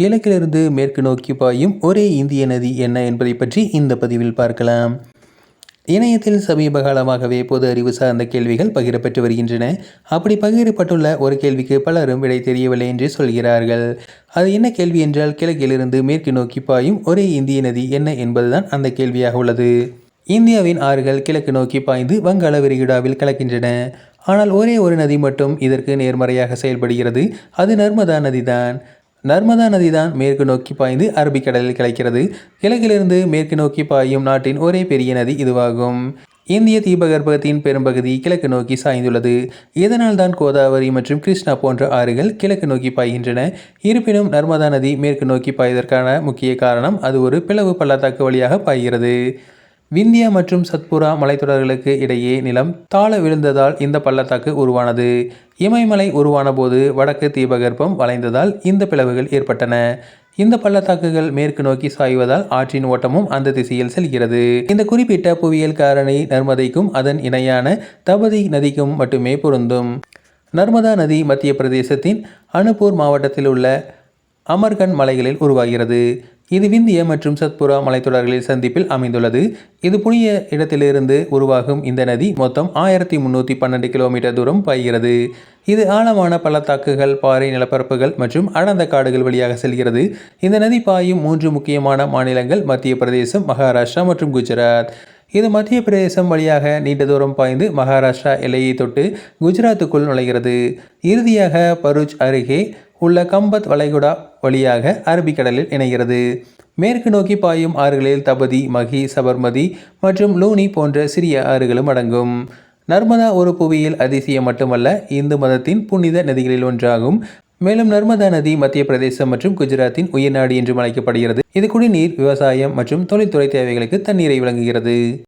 கிழக்கிலிருந்து மேற்கு நோக்கி பாயும் ஒரே இந்திய நதி என்ன என்பதை பற்றி இந்த பதிவில் பார்க்கலாம். இணையத்தில் சமீப காலமாகவே பொது அறிவு சார்ந்த கேள்விகள் பகிரப்பட்டு வருகின்றன. அப்படி பகிரப்பட்டுள்ள ஒரு கேள்விக்கு பலரும் விடை தெரியவில்லை என்று சொல்கிறார்கள். அது என்ன கேள்வி என்றால் கிழக்கிலிருந்து மேற்கு நோக்கி பாயும் ஒரே இந்திய நதி என்ன என்பதுதான் அந்த கேள்வியாக உள்ளது. இந்தியாவின் ஆறுகள் கிழக்கு நோக்கி பாய்ந்து வங்காள விரிகுடாவில் கலக்கின்றன. ஆனால் ஒரே ஒரு நதி மட்டும் இதற்கு நேர்மறையாக செயல்படுகிறது. அது நர்மதா நதிதான். நர்மதா நதிதான் மேற்கு நோக்கி பாய்ந்து அரபிக்கடலில் கிளைக்கிறது. கிழக்கிலிருந்து மேற்கு நோக்கி பாயும் நாட்டின் ஒரே பெரிய நதி இதுவாகும். இந்திய தீபகற்பகத்தின் பெரும்பகுதி கிழக்கு நோக்கி சாய்ந்துள்ளது. இதனால் தான் கோதாவரி மற்றும் கிருஷ்ணா போன்ற ஆறுகள் கிழக்கு நோக்கி பாய்கின்றன. இருப்பினும் நர்மதா நதி மேற்கு நோக்கி பாய்வதற்கான முக்கிய காரணம் அது ஒரு பிளவு பள்ளத்தாக்கு வழியாக பாய்கிறது. விந்தியா மற்றும் சத்புரா மலைத்தொடர்களுக்கு இடையே நிலம் தாழ விழுந்ததால் இந்த பள்ளத்தாக்கு உருவானது. இமயமலை உருவான போது வடக்கு தீபகற்பம் வளைந்ததால் இந்த பிளவுகள் ஏற்பட்டன. இந்த பள்ளத்தாக்குகள் மேற்கு நோக்கி சாய்வதால் ஆற்றின் ஓட்டமும் அந்த திசையில் செல்கிறது. இந்த குறிப்பிட்ட புவியியல் காரணி நர்மதைக்கும் அதன் இணையான தபதி நதிக்கும் மட்டுமே பொருந்தும். நர்மதா நதி மத்திய பிரதேசத்தின் அனுப்பூர் மாவட்டத்தில் உள்ள அமர்கன் மலைகளில் உருவாகிறது. இது விந்திய மற்றும் சத்புரா மலைத்தொடர்களில் சந்திப்பில் அமைந்துள்ளது. இது புனிய இடத்திலிருந்து உருவாகும் இந்த நதி மொத்தம் ஆயிரத்தி முன்னூற்றி பன்னெண்டு கிலோமீட்டர் தூரம் பாய்கிறது. இது ஆழமான பள்ளத்தாக்குகள் பாறை நிலப்பரப்புகள் மற்றும் அடர்ந்த காடுகள் வழியாக செல்கிறது. இந்த நதி பாயும் மூன்று முக்கியமான மாநிலங்கள் மத்திய பிரதேசம் மகாராஷ்டிரா மற்றும் குஜராத். இது மத்திய பிரதேசம் வழியாக நீண்ட தூரம் பாய்ந்து மகாராஷ்டிரா எல்லையை தொட்டு குஜராத்துக்குள் நுழைகிறது. இறுதியாக பருச் அருகே உள்ள கம்பத் வளைகுடா வழியாக அரபிக்கடலில் இணைகிறது. மேற்கு நோக்கி பாயும் ஆறுகளில் தபதி மகி சபர்மதி மற்றும் லூனி போன்ற சிறிய ஆறுகளும் அடங்கும். நர்மதா ஒரு புவியியல் அதிசயம் மட்டுமல்ல இந்து மதத்தின் புனித நதிகளில் ஒன்றாகும். மேலும் நர்மதா நதி மத்திய பிரதேசம் மற்றும் குஜராத்தின் உயிர்நாடு என்றும் அழைக்கப்படுகிறது. இது குடிநீர் விவசாயம் மற்றும் தொழில்துறை தேவைகளுக்கு தண்ணீரை வழங்குகிறது.